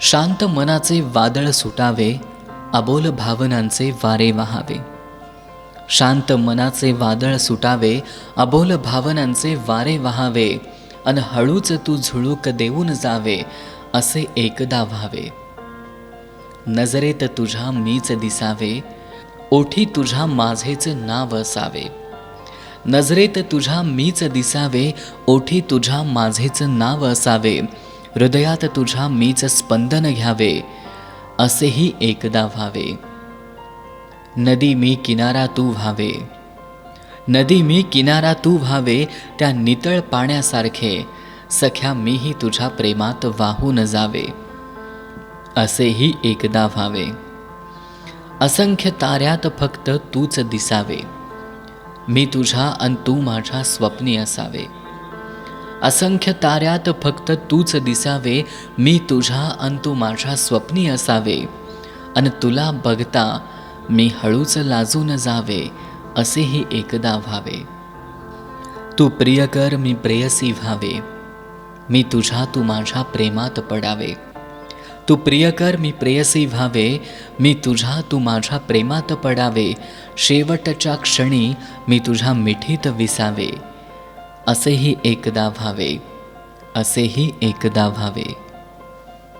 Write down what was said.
शांत मनाचे वादळ सुटावे अबोल भावनांचे वारे वाहावे. शांत मनाचे वादळ सुटावे अबोल भावनांचे वारे वाहावे अन हळूच तू झुळूक देऊन जावे असे एकदा व्हावे. नजरेत तुझ्या मीच दिसावे ओठी तुझ्या माझेच नाव असावे. नजरेत तुझ्या मीच दिसावे ओठी तुझ्या माझेच नाव असावे हृदयात तुझ्या मीच स्पंदन घ्यावे असेही एकदा व्हावे. नदी मी किनारा तू व्हावे. नदी मी किनारा तू व्हावे त्या नितळ पाण्यासारखे सख्या मीही तुझ्या प्रेमात वाहून जावे. असेही एकदा व्हावे. असंख्य ताऱ्यात फक्त तूच दिसावे. मी तुझ्या अन तू माझ्या स्वप्नी असावे. असंख्य ताऱ्यात फक्त तूच दिसावे मी तुझ्या अन तू माझ्या स्वप्नी असावे. अन तुला बघता मी हळूच लाजून जावे असेही एकदा व्हावे. तू प्रियकर मी प्रेयसी व्हावे. मी तुझ्या तू माझ्या प्रेमात पडावे. तू प्रियकर मी प्रेयसी व्हावे. मी तुझ्या तू माझ्या प्रेमात पडावे. शेवटच्या क्षणी मी तुझ्या मिठीत विसावे. असेही एकदा व्हावे. असेही एकदा व्हावे.